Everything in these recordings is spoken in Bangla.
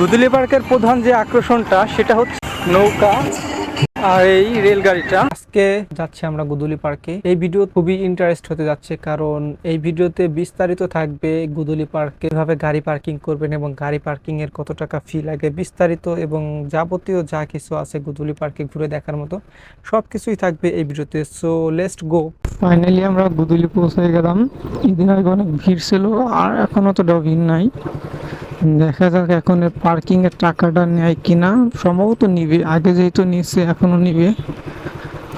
দুদুলি পার্কের প্রধান যে আকর্ষণটা সেটা হচ্ছে নৌকা আর এই রেলগাড়িটা। আজকে যাচ্ছে আমরা গুদুলি পার্কে। এই ভিডিও খুবই ইন্টারেস্ট হতে যাচ্ছে কারণ এই ভিডিওতে বিস্তারিত থাকবে গুদুলি পার্কে কীভাবে গাড়ি পার্কিং করবেন এবং গাড়ি পার্কিং এর কত টাকা ফি লাগে বিস্তারিত এবং যাবতীয় যা কিছু আছে গুদুলি পার্কে ঘুরে দেখার মতো সব কিছুই থাকবে এই ভিডিওতে। সো লেটস গো ফাইনালি আমরা গুদুলি পৌঁছে গেলাম। ঈদের আগে অনেক ভিড় ছিল আর এখন অতটা ভিড় নাই। দেখা যাক এখন পার্কিং এর টাকাটা নেয় কিনা। সম্ভবত নিবে। আগে যেহেতু নিচ্ছে এখনও নিবে।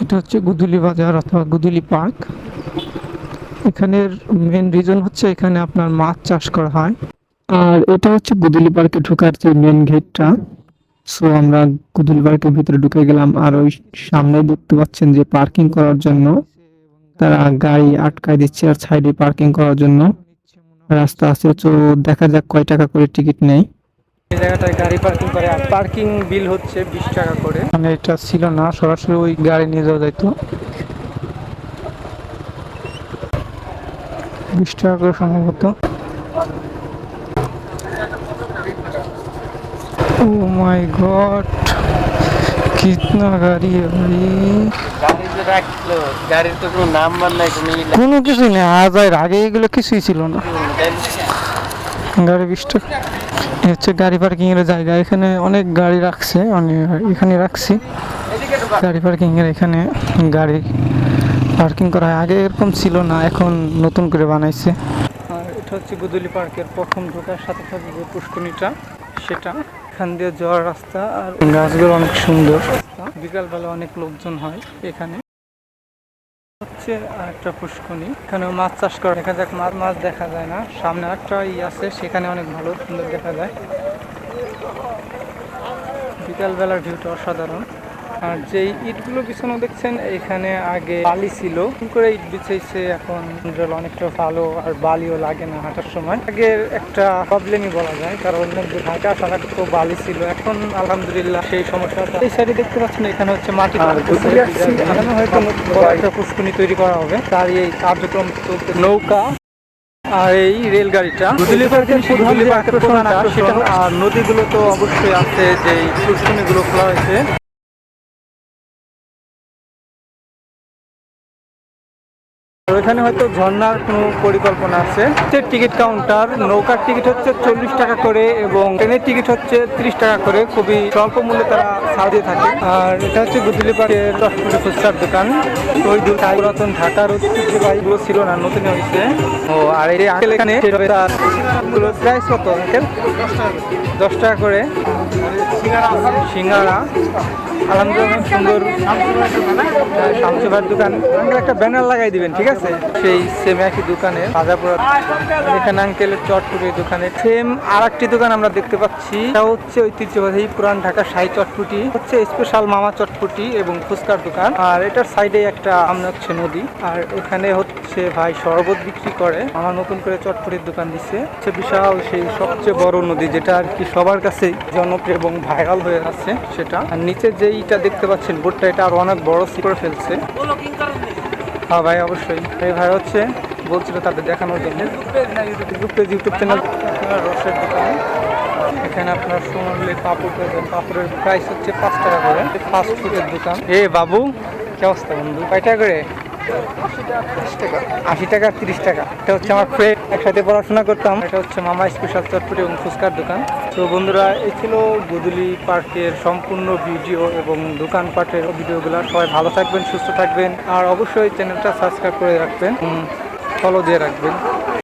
এটা হচ্ছে গুদুলি বাজার অথবা গুদুলি পার্ক এখানের মেন রিজন হচ্ছে এখানে আপনার মাছ চাষ করা হয়। আর এটা হচ্ছে গুদুলি পার্কে ঢোকার যে মেন গেটটা সো আমরা গুদুলি পার্কের ভিতরে ঢুকে গেলাম। আর ওই সামনে দেখতে পাচ্ছেন যে পার্কিং করার জন্য তারা গাড়ি আটকায় দিচ্ছে আর সাইডে পার্কিং করার জন্য। রাস্তা আছে তো দেখা যাক কয় টাকা করে টিকিট নেই এই জায়গাটায় গাড়ি পার্কিং করে আর পার্কিং বিল হচ্ছে বিশ টাকা করে। মানে এটা ছিল না সরাসরি ওই গাড়ি নিয়ে যাওয়া যাইতো। বিশ টাকা করে সম্ভবত। Oh my god. গাড়ির তো কোনো নাম্বার নাই কোনো কিছুই নেই আজ আর আগে এগুলো কিছুই ছিল না গাড়ি বিশ হচ্ছে গাড়ি পার্কিং এর জায়গা এখানে অনেক গাড়ি রাখছে অনেক এখানে রাখছি গাড়ি পার্কিং এর এখানে গাড়ি পার্কিং করা হয় আগে এরকম ছিল না এখন নতুন করে বানাইছে আর এটা হচ্ছে গুদুলি পার্কের প্রথম ঢোকার সাথে থাকবে পুষ্কনিটা সেটা। এখান দিয়ে যাওয়ার রাস্তা আর গাছগুলো অনেক সুন্দর। বিকালবেলা অনেক লোকজন হয় এখানে। হচ্ছে একটা পুষ্কনি এখানে মাছ চাষ করা দেখা যাক মাছ মাছ দেখা যায় না। সামনে একটা ই আছে সেখানে অনেক ভালো সুন্দর দেখা যায়। বিকালবেলার ভিউটা অসাধারণ। আর যেই ইটগুলো পিছনে দেখছেন এখানে আগে বালি ছিল। করে ইট বিছাইছে এখন জল অনেকটা ভালো আর বালিও লাগে না হাঁটার সময়। আগে একটা প্রবলেমই বলা যায় কারণ হাঁটা সারা তো বালি ছিল। এখন আলহামদুলিল্লাহ সেই সমস্যাটা। এই সাইডে দেখতে পাচ্ছেন এখানে হচ্ছে মাটি। এখানে হয়তো নতুন একটা পুষ্কনি তৈরি করা হবে। তার এই কার্যক্রম চলতে নৌকা আর এই রেলগাড়িটা। দুদিলি পার্কের প্রধান যে আর নদীগুলো তো অবশ্যই আছে যে পুষ্কনিগুলো খোলা হয়েছে। আর ওখানে হয়তো ঝর্ণার কোনো পরিকল্পনা আছে। টিকিট কাউন্টার, নৌকার টিকিট হচ্ছে চল্লিশ টাকা করে এবং ট্রেনের টিকিট হচ্ছে ত্রিশ টাকা করে। খুবই স্বল্প মূল্যে তারা ছাড় দিয়ে থাকে। আর এটা হচ্ছে গুদুলি দশ দশপুরি ফুচকার দোকান। তো ওই দু পুরাতন ঢাকার ঐতিহ্যবাহীগুলো ছিল না, নতুন হয়েছে। ও, আর এই আঙ্কেল এখানে প্রাইস কত আঙ্কেল দশ টাকা করে। সিঙ্গারা। সুন্দর দোকান। একটা ব্যানার লাগাই দিবেন, ঠিক আছে? সেই দোকানে। দোকানে সেম দোকান আমরা দেখতে পাচ্ছি। এটা হচ্ছে ঐতিহ্যবাহী পুরান হচ্ছে স্পেশাল মামা চটপুটি এবং ফুচকার দোকান। আর এটার সাইডে একটা সামনে হচ্ছে নদী। আর এখানে হচ্ছে ভাই শরবত বিক্রি করে। আমার নতুন করে চটপুটির দোকান দিচ্ছে বিশাল সেই সবচেয়ে বড় নদী, যেটা আর কি সবার কাছেই জনপ্রিয় এবং ভাইরাল হয়ে আছে সেটা। আর নিচে যে ইটা দেখতে পাচ্ছেন বোর্ডটা এটা আরও অনেক বড় করে ফেলছে। হ্যাঁ ভাই, অবশ্যই। এই ভাই হচ্ছে, বলছিল তাদের দেখানোর জন্য। ইউটিউব ইউটিউব চ্যানেল রসের দোকান। এখানে আপনার সোনালি পাপড় পেয়েছেন পাপড়ের প্রাইস হচ্ছে পাঁচ টাকা করে। ফাস্ট ফুডের দোকান। এ বাবু, কে অবস্থা বন্ধু? কয় টাকা করে? আশি টাকা, তিরিশ টাকা। এটা হচ্ছে আমার ফ্রেন্ড একসাথে পড়াশোনা করতাম। এটা হচ্ছে মামা স্পেশাল চটপটি এবং ফুচকার দোকান। তো বন্ধুরা, এই ছিল গুদুলি পার্কের সম্পূর্ণ ভিডিও এবং দোকানপাটের ভিডিওগুলো। সবাই ভালো থাকবেন, সুস্থ থাকবেন। আর অবশ্যই চ্যানেলটা সাবস্ক্রাইব করে রাখবেন ফলো দিয়ে রাখবেন।